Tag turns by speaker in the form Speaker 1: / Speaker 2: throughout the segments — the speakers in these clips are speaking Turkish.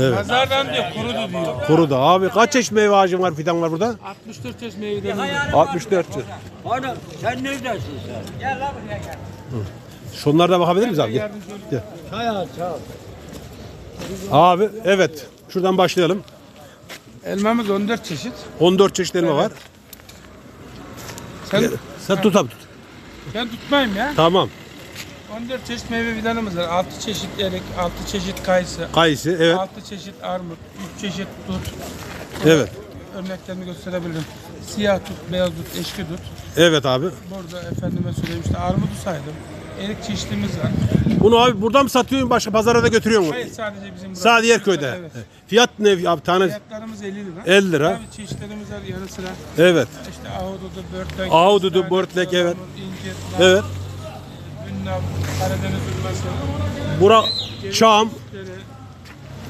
Speaker 1: Evet.
Speaker 2: Pazardan diyor kurudu diyor.
Speaker 1: Kurudu abi. Kaç çeşit meyve ağacın var, fidan var burada?
Speaker 2: 64 yaş meyveden var.
Speaker 1: 64 çeşit.
Speaker 3: Oğlum sen neredesin sen?
Speaker 1: Şunlara da bakabilir miyiz abi? Gel. Gel.
Speaker 3: Çay al çay.
Speaker 1: Abi evet. Şuradan başlayalım.
Speaker 2: Elmamız 14 çeşit.
Speaker 1: 14 çeşit elma var.
Speaker 2: Sen
Speaker 1: Sen tut abi tut.
Speaker 2: ben tutmayayım ya.
Speaker 1: Tamam.
Speaker 2: 14 çeşit meyve fidanımız var. 6 çeşit erik, 6 çeşit kayısı,
Speaker 1: Kayısı evet.
Speaker 2: 6 çeşit armut, 3 çeşit dut.
Speaker 1: Evet.
Speaker 2: Örneklerini gösterebilirim. Siyah dut, beyaz dut, eşki dut.
Speaker 1: Evet abi.
Speaker 2: Burada efendime söyleyeyim işte armudu saydım. Erik çeşitimiz var.
Speaker 1: Bunu abi buradan mı satıyorsun başka pazara da götürüyor musun?
Speaker 2: Hayır sadece bizim burada.
Speaker 1: Sadece Yerköy'de.
Speaker 2: Evet.
Speaker 1: Fiyat ne abi tane?
Speaker 2: Fiyatlarımız 50 lira.
Speaker 1: 50 lira.
Speaker 2: Tabii çeşitlerimiz var yanı sıra.
Speaker 1: Evet.
Speaker 2: İşte ahududu, börtlek,
Speaker 1: Ahududu,
Speaker 2: kestane,
Speaker 1: börtlek, evet.
Speaker 2: incir, nar,
Speaker 1: Evet.
Speaker 2: Ünlem, Karadeniz
Speaker 1: Çam.
Speaker 2: çeşitleri,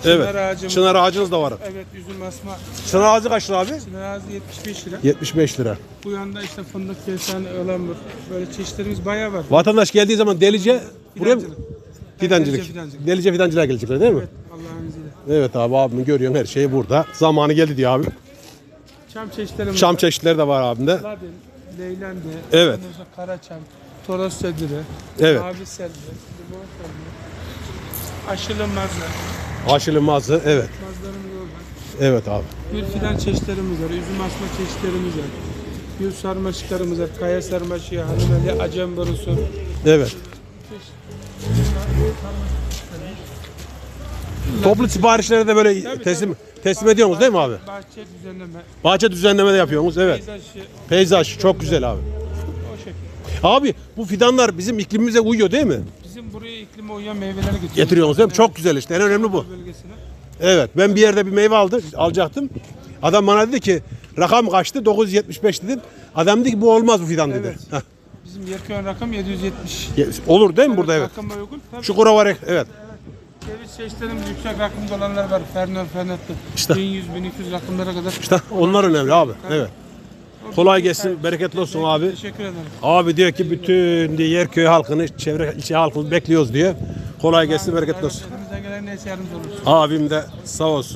Speaker 1: Evet.
Speaker 2: çınar ağacımız.
Speaker 1: Çınar ağacınız da var.
Speaker 2: Evet üzüm asma.
Speaker 1: Çınar ağacı kaç lira abi?
Speaker 2: Çınar ağacı 75 lira.
Speaker 1: 75 lira.
Speaker 2: Bu yanda işte fındık, kestane, ıhlamur. Böyle çeşitlerimiz bayağı var.
Speaker 1: Vatandaş geldiği zaman delice buraya mı?
Speaker 2: Fidancılık. Delice fidancılık.
Speaker 1: Delice fidancılığa gelecekler değil mi?
Speaker 2: Evet Allah'ın izniyle.
Speaker 1: Evet abi abimin görüyorsun her şey burada. Zamanı geldi diyor abi.
Speaker 2: Çam çeşitlerimiz
Speaker 1: Çam çeşitleri de var abimde.
Speaker 2: Ladin, Leylende,
Speaker 1: Evet.
Speaker 2: Karaçam, Toros sediri,
Speaker 1: Evet.
Speaker 2: Mavi selvi, Limon selvi, Aşılı mazla,
Speaker 1: Aşılı mazı evet.
Speaker 2: mazlarımız orada.
Speaker 1: Evet abi.
Speaker 2: Gül fidan çeşitlerimiz var, üzüm asma çeşitlerimiz var. Gül sarmaşıklarımız var, kaya sarmaşığı, hanımeli, acem borusu.
Speaker 1: Evet. Toplu siparişleri de böyle
Speaker 2: Tabii,
Speaker 1: teslim teslim ediyorsunuz değil mi abi?
Speaker 2: Bahçe düzenleme,
Speaker 1: Bahçe düzenleme de yapıyorsunuz evet.
Speaker 2: peyzajı,
Speaker 1: Peyzaj çok güzel abi. Abi bu fidanlar bizim iklimimize uyuyor değil mi?
Speaker 2: Bizim buraya iklime uyan meyveleri getiriyoruz.
Speaker 1: Getiriyorsunuz değil mi? Çok güzel işte en önemli bu.
Speaker 2: Bölgesine.
Speaker 1: Evet ben bir yerde bir meyve aldı, alacaktım. Adam bana dedi ki rakam kaçtı 975 dedim. Adam dedi ki bu olmaz bu fidan dedi.
Speaker 2: Evet.
Speaker 1: Heh.
Speaker 2: Bizim Yerköy rakım 770.
Speaker 1: Olur değil mi burada evet.
Speaker 2: Rakıma uygun. Tabii.
Speaker 1: Şu kura var evet.
Speaker 2: Ceviz çeşitlerimiz yüksek rakımda olanlar var. Fernör, Fernetli.
Speaker 1: İşte.
Speaker 2: 1100, 1200 rakımlara kadar.
Speaker 1: İşte onlar önemli abi. Evet. Kolay gelsin, bereketli olsun abi.
Speaker 2: Teşekkür ederim.
Speaker 1: Abi diyor ki bütün diye Yerköy halkını, çevre ilçe halkını bekliyoruz diyor. Kolay gelsin, bereketli olsun.
Speaker 2: Elimizden gelen neyse yardımcı oluruz.
Speaker 1: Abim de sağ olsun.